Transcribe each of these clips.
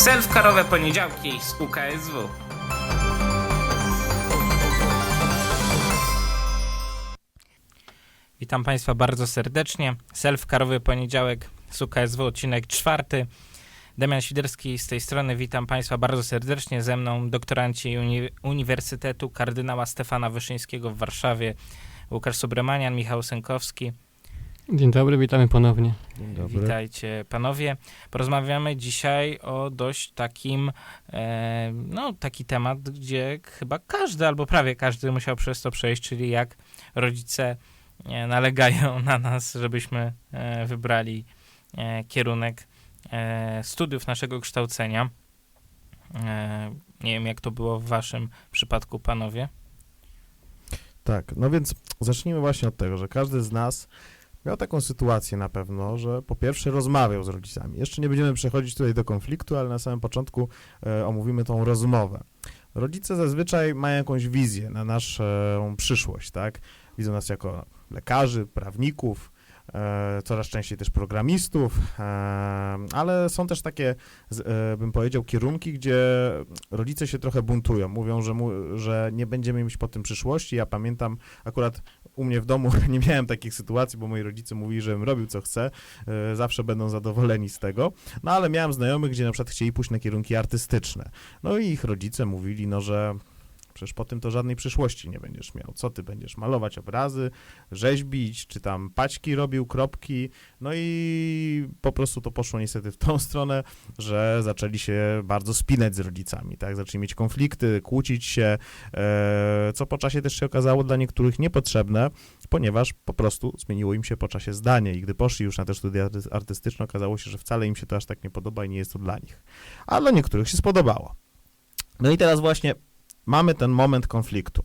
Self-carowe poniedziałki z UKSW. Witam Państwa bardzo serdecznie. Self-carowy poniedziałek z UKSW, odcinek czwarty. Damian Świderski z tej strony. Witam Państwa bardzo serdecznie. Ze mną doktoranci uni Uniwersytetu kardynała Stefana Wyszyńskiego w Warszawie, Łukasz Subramanian, Michał Sękowski. Dzień dobry, witamy ponownie. Dzień dobry. Witajcie panowie. Porozmawiamy dzisiaj o dość takim, e, no taki temat, gdzie chyba każdy albo prawie każdy musiał przez to przejść, czyli jak rodzice e, nalegają na nas, żebyśmy e, wybrali e, kierunek e, studiów naszego kształcenia. E, nie wiem, jak to było w waszym przypadku, panowie. Tak, no więc zacznijmy właśnie od tego, że każdy z nas miał taką sytuację na pewno, że po pierwsze rozmawiał z rodzicami. Jeszcze nie będziemy przechodzić tutaj do konfliktu, ale na samym początku e, omówimy tą rozmowę. Rodzice zazwyczaj mają jakąś wizję na naszą przyszłość, tak? Widzą nas jako lekarzy, prawników, coraz częściej też programistów, e, ale są też takie, e, bym powiedział, kierunki, gdzie rodzice się trochę buntują. Mówią, że, mu, że nie będziemy mieć po tym przyszłości. Ja pamiętam akurat u mnie w domu nie miałem takich sytuacji, bo moi rodzice mówili, żebym robił co chcę, e, zawsze będą zadowoleni z tego. No ale miałem znajomych, gdzie na przykład chcieli pójść na kierunki artystyczne. No i ich rodzice mówili, no że przecież po tym to żadnej przyszłości nie będziesz miał. Co ty będziesz malować obrazy, rzeźbić, czy tam paćki robił, kropki. No i po prostu to poszło niestety w tą stronę, że zaczęli się bardzo spinać z rodzicami, tak? Zaczęli mieć konflikty, kłócić się, e, co po czasie też się okazało dla niektórych niepotrzebne, ponieważ po prostu zmieniło im się po czasie zdanie i gdy poszli już na te studia arty- artystyczne, okazało się, że wcale im się to aż tak nie podoba i nie jest to dla nich. A dla niektórych się spodobało. No i teraz właśnie mamy ten moment konfliktu.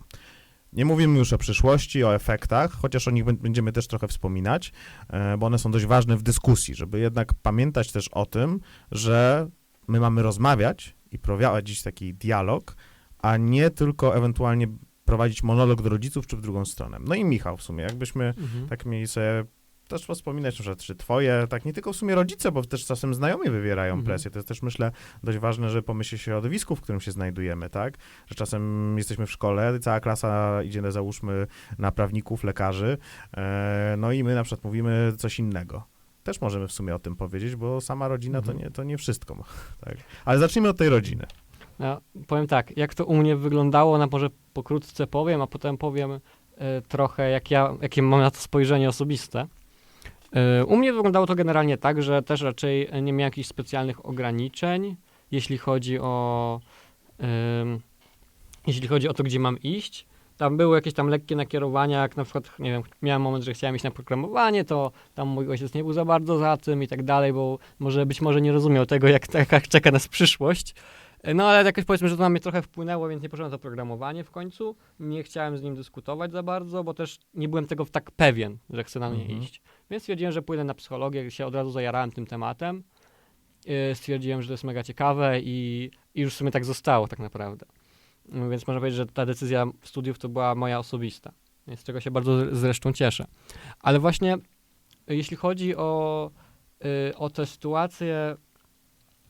Nie mówimy już o przyszłości, o efektach, chociaż o nich bę- będziemy też trochę wspominać, e, bo one są dość ważne w dyskusji, żeby jednak pamiętać też o tym, że my mamy rozmawiać i prowadzić taki dialog, a nie tylko ewentualnie prowadzić monolog do rodziców czy w drugą stronę. No i Michał w sumie, jakbyśmy Mhm. tak mieli sobie też wspominać, że czy twoje, tak nie tylko w sumie rodzice, bo też czasem znajomi wywierają Mhm. presję. To jest też myślę dość ważne, że pomyśli się o środowisku, w którym się znajdujemy, tak? Że czasem jesteśmy w szkole, cała klasa idzie, na- załóżmy, na prawników, lekarzy, e, no i my na przykład mówimy coś innego. Też możemy w sumie o tym powiedzieć, bo sama rodzina to, Mhm. nie, to nie wszystko. Tak? Ale zacznijmy od tej rodziny. Ja powiem tak, jak to u mnie wyglądało, na może pokrótce powiem, a potem powiem e, trochę, jak ja, jakie mam na to spojrzenie osobiste. E, u mnie wyglądało to generalnie tak, że też raczej nie miałem jakichś specjalnych ograniczeń, jeśli chodzi o, jeśli chodzi o to, gdzie mam iść. Tam były jakieś tam lekkie nakierowania, jak na przykład, nie wiem, miałem moment, że chciałem iść na programowanie, to tam mój ojciec nie był za bardzo za tym i tak dalej, bo może być może nie rozumiał tego, jak, jak czeka nas przyszłość. No ale jakoś powiedzmy, że to na mnie trochę wpłynęło, więc nie poszedłem na to programowanie w końcu. Nie chciałem z nim dyskutować za bardzo, bo też nie byłem tego tak pewien, że chcę na nie Mhm. iść. Więc stwierdziłem, że pójdę na psychologię, się od razu zajarałem tym tematem. Yy, Stwierdziłem, że to jest mega ciekawe i, i już w sumie tak zostało tak naprawdę. No, Więc można powiedzieć, że ta decyzja studiów to była moja osobista, z czego się bardzo zresztą cieszę. Ale właśnie y, jeśli chodzi o, y, o tę sytuację,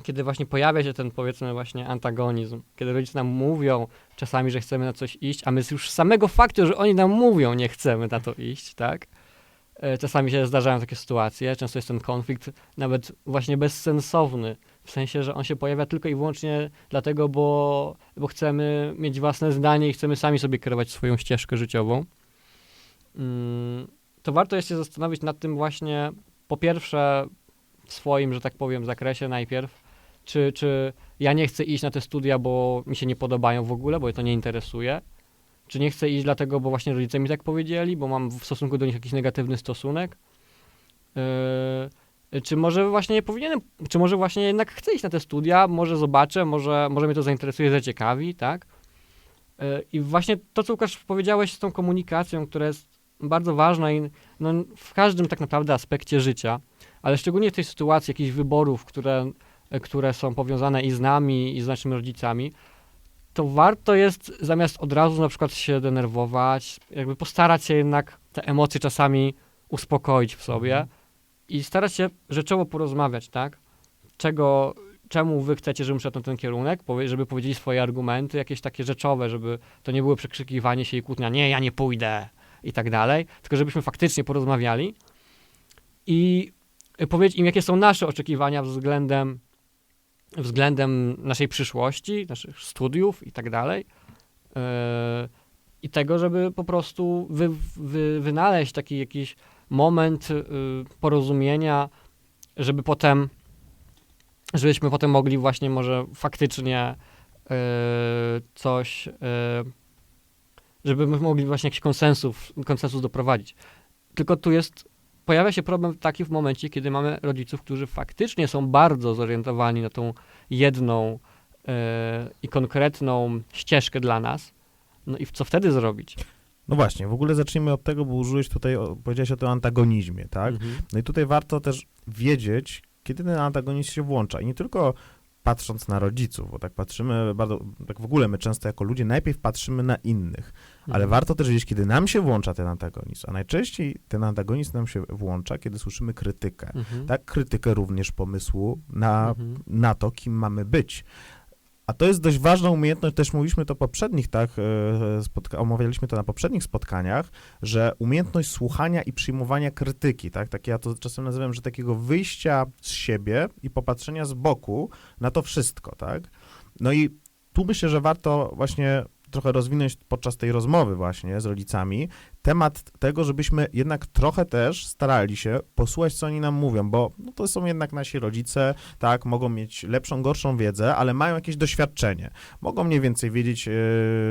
kiedy właśnie pojawia się ten powiedzmy właśnie antagonizm, kiedy rodzice nam mówią czasami, że chcemy na coś iść, a my już z samego faktu, że oni nam mówią, nie chcemy na to iść, tak? E, Czasami się zdarzają takie sytuacje, często jest ten konflikt nawet właśnie bezsensowny, w sensie, że on się pojawia tylko i wyłącznie dlatego, bo, bo chcemy mieć własne zdanie i chcemy sami sobie kierować swoją ścieżkę życiową. Mm, To warto jest się zastanowić nad tym właśnie, po pierwsze, w swoim, że tak powiem, zakresie najpierw, czy, czy ja nie chcę iść na te studia, bo mi się nie podobają w ogóle, bo mnie to nie interesuje, czy nie chcę iść dlatego, bo właśnie rodzice mi tak powiedzieli, bo mam w stosunku do nich jakiś negatywny stosunek, Yy, czy może właśnie nie powinienem, czy może właśnie jednak chcę iść na te studia, może zobaczę, może, może mnie to zainteresuje, zaciekawi, tak? Yy, I właśnie to, co Łukasz powiedziałeś z tą komunikacją, która jest bardzo ważna i no, w każdym tak naprawdę aspekcie życia, ale szczególnie w tej sytuacji jakichś wyborów, które, które są powiązane i z nami, i z naszymi rodzicami, to warto jest zamiast od razu na przykład się denerwować, jakby postarać się jednak te emocje czasami uspokoić w sobie Mhm. i starać się rzeczowo porozmawiać, tak? Czego, czemu wy chcecie, żebym szedł na ten kierunek, żeby powiedzieli swoje argumenty, jakieś takie rzeczowe, żeby to nie było przekrzykiwanie się i kłótnia, nie, ja nie pójdę i tak dalej, tylko żebyśmy faktycznie porozmawiali i powiedzieć im, jakie są nasze oczekiwania względem, względem naszej przyszłości, naszych studiów i tak dalej. Yy, I tego, żeby po prostu wy, wy, wynaleźć taki jakiś moment yy, porozumienia, żeby potem, żebyśmy potem mogli właśnie może faktycznie yy, coś, żeby mogli właśnie jakiś konsensus, konsensus doprowadzić. Tylko tu jest, pojawia się problem taki w momencie, kiedy mamy rodziców, którzy faktycznie są bardzo zorientowani na tą jedną yy, i konkretną ścieżkę dla nas. No i co wtedy zrobić? No właśnie, w ogóle zacznijmy od tego, bo użyłeś tutaj, powiedziałeś o tym antagonizmie, tak? Mhm. No i tutaj warto też wiedzieć, kiedy ten antagonizm się włącza. I nie tylko patrząc na rodziców, bo tak patrzymy bardzo, tak w ogóle my często jako ludzie najpierw patrzymy na innych, ale Mhm. warto też wiedzieć, kiedy nam się włącza ten antagonizm. A najczęściej ten antagonizm nam się włącza, kiedy słyszymy krytykę. Mhm. Tak, krytykę również pomysłu na Mhm. na to, kim mamy być. A to jest dość ważna umiejętność, też mówiliśmy to poprzednich, tak, e, spotka- omawialiśmy to na poprzednich spotkaniach, że umiejętność słuchania i przyjmowania krytyki, tak, tak ja to czasem nazywam, że takiego wyjścia z siebie i popatrzenia z boku na to wszystko, tak. No i tu myślę, że warto właśnie trochę rozwinąć podczas tej rozmowy właśnie z rodzicami temat tego, żebyśmy jednak trochę też starali się posłuchać, co oni nam mówią, bo no, to są jednak nasi rodzice, tak, mogą mieć lepszą, gorszą wiedzę, ale mają jakieś doświadczenie. Mogą mniej więcej wiedzieć, e,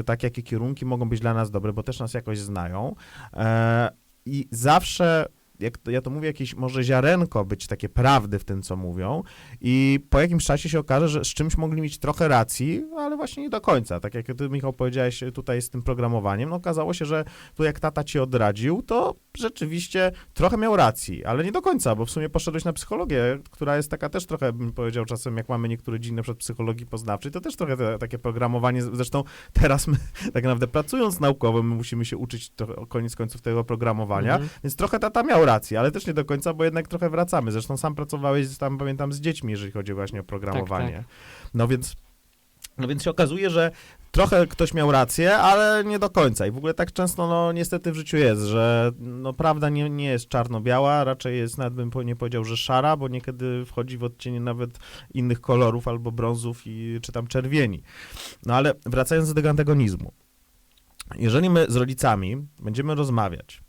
tak, jakie kierunki mogą być dla nas dobre, bo też nas jakoś znają. E, I zawsze, jak to, ja to mówię, jakieś może ziarenko być takie prawdy w tym, co mówią i po jakimś czasie się okaże, że z czymś mogli mieć trochę racji, ale właśnie nie do końca. Tak jak ty, Michał, powiedziałeś tutaj z tym programowaniem, no okazało się, że tu jak tata ci odradził, to rzeczywiście trochę miał racji, ale nie do końca, bo w sumie poszedłeś na psychologię, która jest taka też trochę, bym powiedział czasem, jak mamy niektóre dziedziny, na przykład psychologii poznawczej, to też trochę te, takie programowanie, zresztą teraz my tak naprawdę pracując naukowo, my musimy się uczyć to, koniec końców tego programowania, Mhm. więc trochę tata miał rację, ale też nie do końca, bo jednak trochę wracamy. Zresztą sam pracowałeś tam, pamiętam, z dziećmi, jeżeli chodzi właśnie o programowanie. Tak, No więc, no więc się okazuje, że trochę ktoś miał rację, ale nie do końca. I w ogóle tak często, no niestety w życiu jest, że no prawda nie, nie jest czarno-biała, raczej jest, nawet bym nie powiedział, że szara, bo niekiedy wchodzi w odcienie nawet innych kolorów albo brązów i czy tam czerwieni. No ale wracając do tego antagonizmu. Jeżeli my z rodzicami będziemy rozmawiać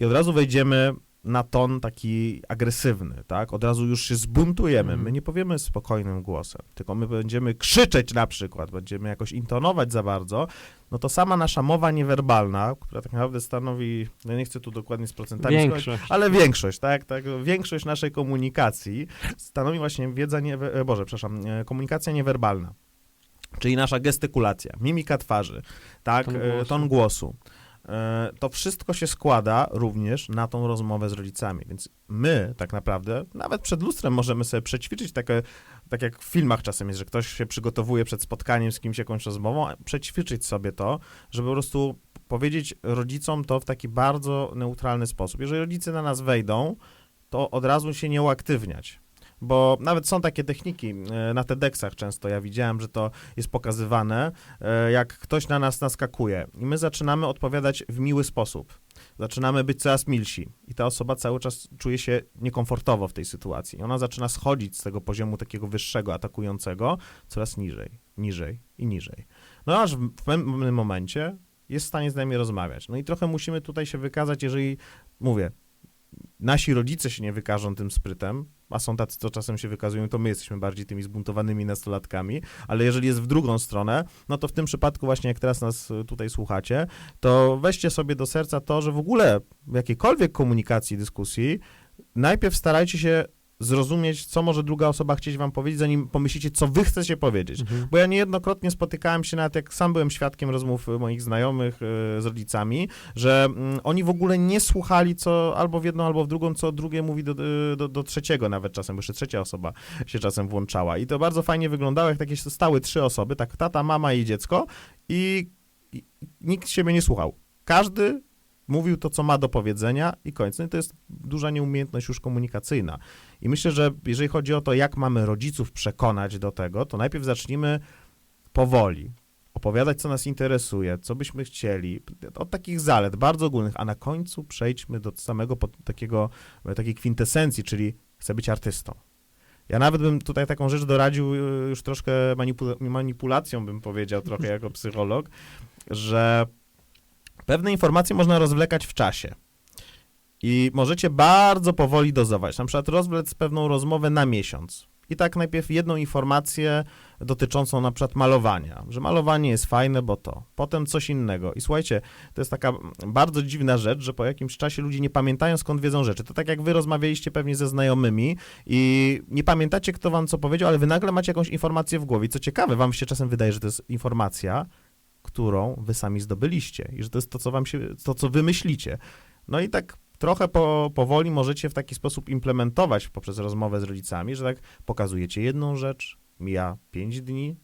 i od razu wejdziemy na ton taki agresywny, tak? Od razu już się zbuntujemy. Mhm. My nie powiemy spokojnym głosem, tylko my będziemy krzyczeć na przykład, będziemy jakoś intonować za bardzo, no to sama nasza mowa niewerbalna, która tak naprawdę stanowi, no nie chcę tu dokładnie z procentami skończyć, Większość. ale większość, tak, tak, większość naszej komunikacji stanowi właśnie wiedza, nie, e, Boże, przepraszam, e, komunikacja niewerbalna, czyli nasza gestykulacja, mimika twarzy, tak, Ton głosu. głosu. Ton głosu. E, To wszystko się składa również na tą rozmowę z rodzicami, więc my tak naprawdę, nawet przed lustrem możemy sobie przećwiczyć takie, tak jak w filmach czasem jest, że ktoś się przygotowuje przed spotkaniem z kimś, jakąś rozmową, przećwiczyć sobie to, żeby po prostu powiedzieć rodzicom to w taki bardzo neutralny sposób. Jeżeli rodzice na nas wejdą, to od razu się nie uaktywniać. Bo nawet są takie techniki e, na TEDxach często, ja widziałem, że to jest pokazywane, e, jak ktoś na nas naskakuje i my zaczynamy odpowiadać w miły sposób. Zaczynamy być coraz milsi i ta osoba cały czas czuje się niekomfortowo w tej sytuacji. Ona zaczyna schodzić z tego poziomu takiego wyższego, atakującego, coraz niżej, niżej i niżej. No aż w pewnym momencie jest w stanie z nami rozmawiać. No i trochę musimy tutaj się wykazać, jeżeli, mówię, nasi rodzice się nie wykażą tym sprytem, a są tacy, co czasem się wykazują, to my jesteśmy bardziej tymi zbuntowanymi nastolatkami, ale jeżeli jest w drugą stronę, no to w tym przypadku właśnie jak teraz nas y, tutaj słuchacie, to weźcie sobie do serca to, że w ogóle w jakiejkolwiek komunikacji, dyskusji, najpierw starajcie się zrozumieć, co może druga osoba chcieć wam powiedzieć, zanim pomyślicie, co wy chcecie powiedzieć. Mhm. Bo ja niejednokrotnie spotykałem się, nawet jak sam byłem świadkiem rozmów y, moich znajomych y, z rodzicami, że mm, oni w ogóle nie słuchali, co albo w jedną, albo w drugą, co drugie mówi do, y, do, do trzeciego nawet czasem, bo jeszcze trzecia osoba się czasem włączała. I to bardzo fajnie wyglądało, jak takie stały trzy osoby, tak tata, mama i dziecko i, i nikt siebie nie słuchał. Każdy mówił to, co ma do powiedzenia i koniec. No i to jest duża nieumiejętność już komunikacyjna. I myślę, że jeżeli chodzi o to, jak mamy rodziców przekonać do tego, to najpierw zacznijmy powoli. Opowiadać, co nas interesuje, co byśmy chcieli, od takich zalet bardzo ogólnych, a na końcu przejdźmy do samego takiego, takiej kwintesencji, czyli chcę być artystą. Ja nawet bym tutaj taką rzecz doradził y, już troszkę manipula- manipulacją, bym powiedział trochę jako psycholog, że pewne informacje można rozwlekać w czasie. I możecie bardzo powoli dozować. Na przykład rozwlec pewną rozmowę na miesiąc. I tak najpierw jedną informację dotyczącą na przykład malowania, że malowanie jest fajne, bo to. Potem coś innego. I słuchajcie, to jest taka bardzo dziwna rzecz, że po jakimś czasie ludzie nie pamiętają skąd wiedzą rzeczy. To tak jak wy rozmawialiście pewnie ze znajomymi i nie pamiętacie kto wam co powiedział, ale wy nagle macie jakąś informację w głowie. Co ciekawe, wam się czasem wydaje, że to jest informacja, którą wy sami zdobyliście i że to jest to, co wam się, to, co wy myślicie. No i tak trochę po, powoli możecie w taki sposób implementować poprzez rozmowę z rodzicami, że tak pokazujecie jedną rzecz, mija pięć dni,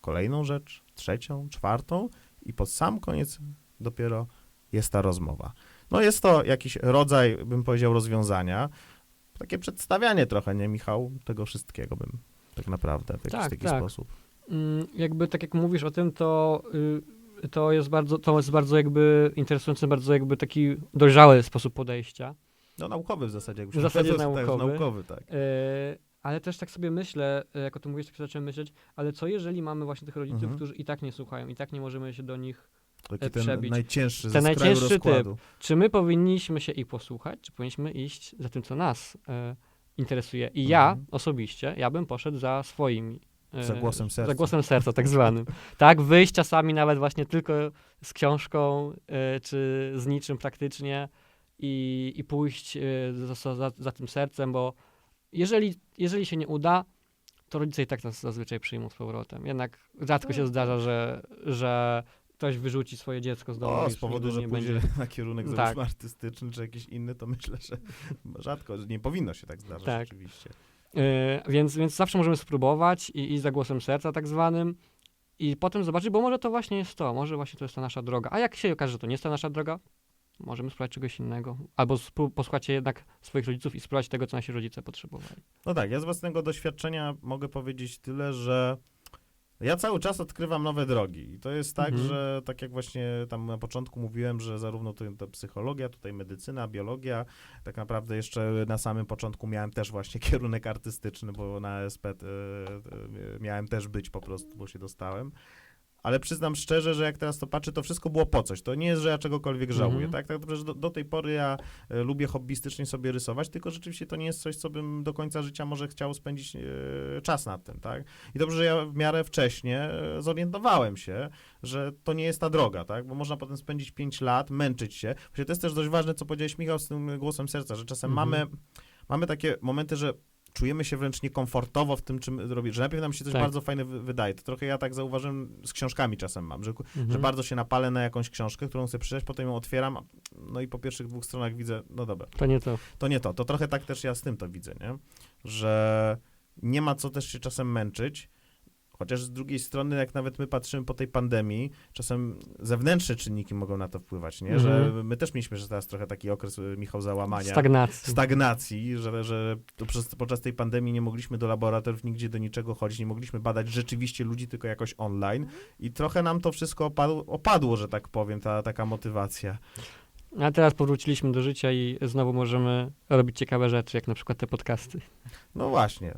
kolejną rzecz, trzecią, czwartą i pod sam koniec dopiero jest ta rozmowa. No jest to jakiś rodzaj, bym powiedział, rozwiązania, takie przedstawianie trochę, nie Michał, tego wszystkiego bym tak naprawdę w jakiś Tak, taki tak. sposób. Mm, jakby tak jak mówisz o tym, to, y, to jest bardzo, to jest bardzo jakby interesujący, bardzo jakby taki dojrzały sposób podejścia. No naukowy w zasadzie. Jak W zasadzie tak, naukowy. naukowy, tak. Ale też tak sobie myślę, y, jak o tym mówisz, tak sobie zacząłem myśleć, ale co jeżeli mamy właśnie tych rodziców, Mhm. którzy i tak nie słuchają, i tak nie możemy się do nich Taki ten przebić. najcięższy Ten ze skraju najcięższy typ. Czy my powinniśmy się ich posłuchać, czy powinniśmy iść za tym, co nas e, interesuje? I ja Mhm. osobiście, ja bym poszedł za swoimi. E, Za głosem serca. Za głosem serca, tak zwanym. tak, wyjść czasami nawet właśnie tylko z książką, e, czy z niczym praktycznie i, i pójść e, za, za, za tym sercem, bo jeżeli, jeżeli się nie uda, to rodzice i tak nas zazwyczaj przyjmą z powrotem. Jednak rzadko się zdarza, że, że ktoś wyrzuci swoje dziecko z domu. O, z powodu, że nie pójdzie będzie. na kierunek Tak. artystyczny czy jakiś inny, to myślę, że rzadko, nie powinno się tak zdarzyć Tak. oczywiście. Yy, więc, więc zawsze możemy spróbować i iść za głosem serca tak zwanym i potem zobaczyć, bo może to właśnie jest to, może właśnie to jest ta nasza droga. A jak się okaże, że to nie jest ta nasza droga, możemy spróbować czegoś innego. Albo posłuchać jednak swoich rodziców i spróbować tego, co nasi rodzice potrzebowali. No tak, ja z własnego doświadczenia mogę powiedzieć tyle, że ja cały czas odkrywam nowe drogi. I to jest tak, Mhm. że tak jak właśnie tam na początku mówiłem, że zarówno to, to psychologia, tutaj medycyna, biologia, tak naprawdę jeszcze na samym początku miałem też właśnie kierunek artystyczny, bo na SP e, e, miałem też być po prostu, bo się dostałem. Ale przyznam szczerze, że jak teraz to patrzę, to wszystko było po coś. To nie jest, że ja czegokolwiek żałuję, Mhm. tak? tak że do, do tej pory ja e, lubię hobbystycznie sobie rysować, tylko rzeczywiście to nie jest coś, co bym do końca życia może chciał spędzić e, czas nad tym, tak? I dobrze, że ja w miarę wcześnie e, zorientowałem się, że to nie jest ta droga, tak? Bo można potem spędzić 5 lat, męczyć się. Właśnie to jest też dość ważne, co powiedziałeś Michał z tym głosem serca, że czasem Mhm. mamy, mamy takie momenty, że czujemy się wręcz niekomfortowo w tym, czym robić, że najpierw nam się coś Tak. bardzo fajne wy- wydaje. To trochę ja tak zauważyłem z książkami czasem mam, że że Mhm. bardzo się napalę na jakąś książkę, którą chcę przeczytać, potem ją otwieram, no i po pierwszych dwóch stronach widzę, no dobra, To nie to. to nie to. To trochę tak też ja z tym to widzę, nie? Że nie ma co też się czasem męczyć, chociaż z drugiej strony, jak nawet my patrzymy po tej pandemii, czasem zewnętrzne czynniki mogą na to wpływać, nie? Że Mhm. my też mieliśmy że teraz trochę taki okres, y, Michał, załamania Stagnacji. stagnacji, że, że przez, podczas tej pandemii nie mogliśmy do laboratoriów nigdzie do niczego chodzić, nie mogliśmy badać rzeczywiście ludzi, tylko jakoś online i trochę nam to wszystko opadło, opadło że tak powiem, ta taka motywacja. A teraz powróciliśmy do życia i znowu możemy robić ciekawe rzeczy, jak na przykład te podcasty. No właśnie.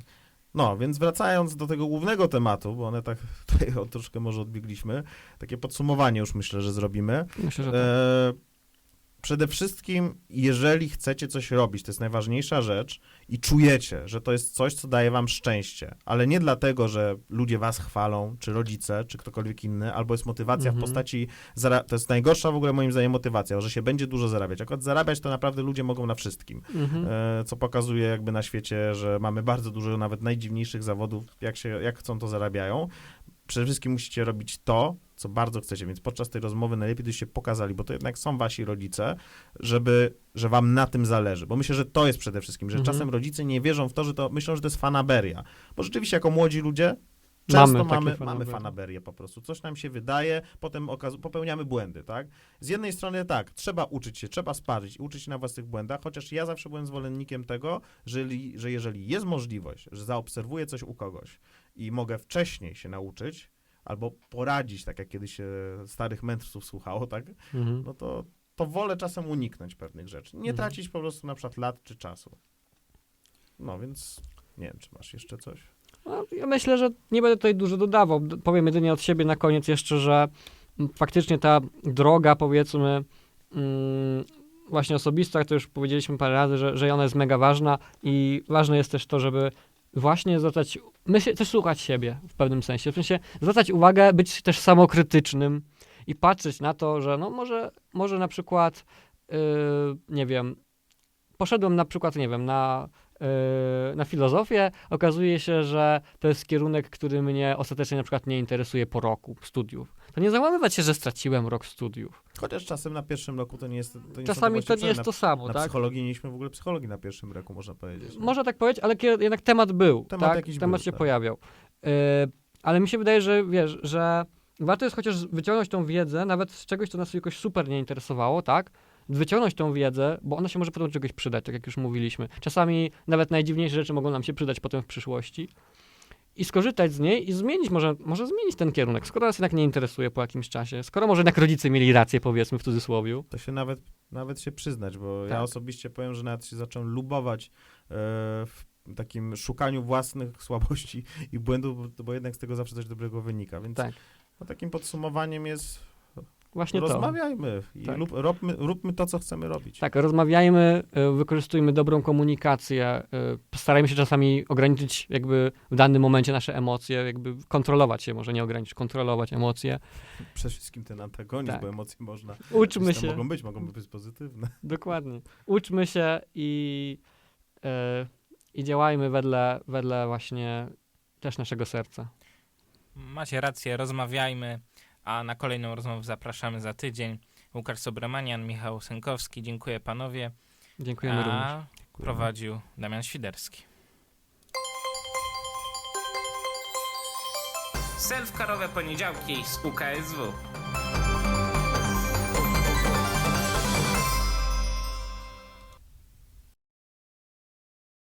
No, więc wracając do tego głównego tematu, bo one tak tutaj o, troszkę może odbiegliśmy, takie podsumowanie już myślę, że zrobimy. Myślę, że tak. E, przede wszystkim, jeżeli chcecie coś robić, to jest najważniejsza rzecz i czujecie, że to jest coś, co daje wam szczęście, ale nie dlatego, że ludzie was chwalą, czy rodzice, czy ktokolwiek inny, albo jest motywacja Mhm. w postaci, to jest najgorsza w ogóle moim zdaniem motywacja, że się będzie dużo zarabiać. Akurat zarabiać to naprawdę ludzie mogą na wszystkim Mhm. e, co pokazuje jakby na świecie, że mamy bardzo dużo nawet najdziwniejszych zawodów, jak, się, jak chcą to zarabiają. Przede wszystkim musicie robić to, co bardzo chcecie, więc podczas tej rozmowy najlepiej byście pokazali, bo to jednak są wasi rodzice, żeby, że wam na tym zależy, bo myślę, że to jest przede wszystkim, że Mhm. czasem rodzice nie wierzą w to, że to, myślą, że to jest fanaberia, bo rzeczywiście jako młodzi ludzie Często Mamy mamy, mamy, fanaberię po prostu. Coś nam się wydaje, potem popełniamy błędy, tak? Z jednej strony tak, trzeba uczyć się, trzeba sparzyć, uczyć się na własnych błędach, chociaż ja zawsze byłem zwolennikiem tego, że, że jeżeli jest możliwość, że zaobserwuję coś u kogoś i mogę wcześniej się nauczyć, albo poradzić, tak jak kiedyś się starych mędrców słuchało, tak? Mhm. No to, to wolę czasem uniknąć pewnych rzeczy. Nie Mhm. tracić po prostu na przykład lat czy czasu. No więc nie wiem, czy masz jeszcze coś. No, ja myślę, że nie będę tutaj dużo dodawał. Powiem jedynie od siebie na koniec jeszcze, że mm, faktycznie ta droga, powiedzmy, mm, właśnie osobista, to już powiedzieliśmy parę razy, że, że ona jest mega ważna i ważne jest też to, żeby właśnie zwracać, myśleć, też słuchać siebie w pewnym sensie. W sensie zwracać uwagę, być też samokrytycznym i patrzeć na to, że no może, może na przykład, yy, nie wiem, poszedłem na przykład, nie wiem, na, na filozofię, okazuje się, że to jest kierunek, który mnie ostatecznie na przykład nie interesuje po roku studiów. To nie załamywać się, że straciłem rok studiów. Chociaż czasem na pierwszym roku to nie jest. To nie Czasami to nie jest na, to samo, Na tak? psychologii nie mieliśmy w ogóle psychologii na pierwszym roku, można powiedzieć. Można tak powiedzieć, ale jednak temat był, Temat tak? jakiś temat był, się tak. pojawiał. Yy, ale mi się wydaje, że wiesz, że warto jest chociaż wyciągnąć tą wiedzę, nawet z czegoś, co nas jakoś super nie interesowało, tak? Wyciągnąć tą wiedzę, bo ona się może potem do czegoś przydać, tak jak już mówiliśmy. Czasami nawet najdziwniejsze rzeczy mogą nam się przydać potem w przyszłości. I skorzystać z niej i zmienić, może, może zmienić ten kierunek, skoro nas jednak nie interesuje po jakimś czasie, skoro może jednak rodzice mieli rację, powiedzmy w cudzysłowie. To się nawet, nawet się przyznać, bo ja Tak. osobiście powiem, że nawet się zacząłem lubować e, w takim szukaniu własnych słabości i błędów, bo, bo jednak z tego zawsze coś dobrego wynika. Więc Tak. no, takim podsumowaniem jest Właśnie to. rozmawiajmy i Tak. lub, róbmy, róbmy to, co chcemy robić. Tak, rozmawiajmy, y, wykorzystujmy dobrą komunikację, y, starajmy się czasami ograniczyć jakby w danym momencie nasze emocje, jakby kontrolować się, może nie ograniczyć, kontrolować emocje. Przede wszystkim ten antagonizm, Tak. bo emocje można. Uczmy się, Mogą być, mogą być pozytywne. dokładnie, uczmy się i, y, i działajmy wedle, wedle właśnie też naszego serca. Macie rację, rozmawiajmy, a na kolejną rozmowę zapraszamy za tydzień. Łukasz Sobramanian, Michał Sękowski, dziękuję panowie. Dziękujemy również. a prowadził Damian Świderski. Self-carowe poniedziałki z UKSW.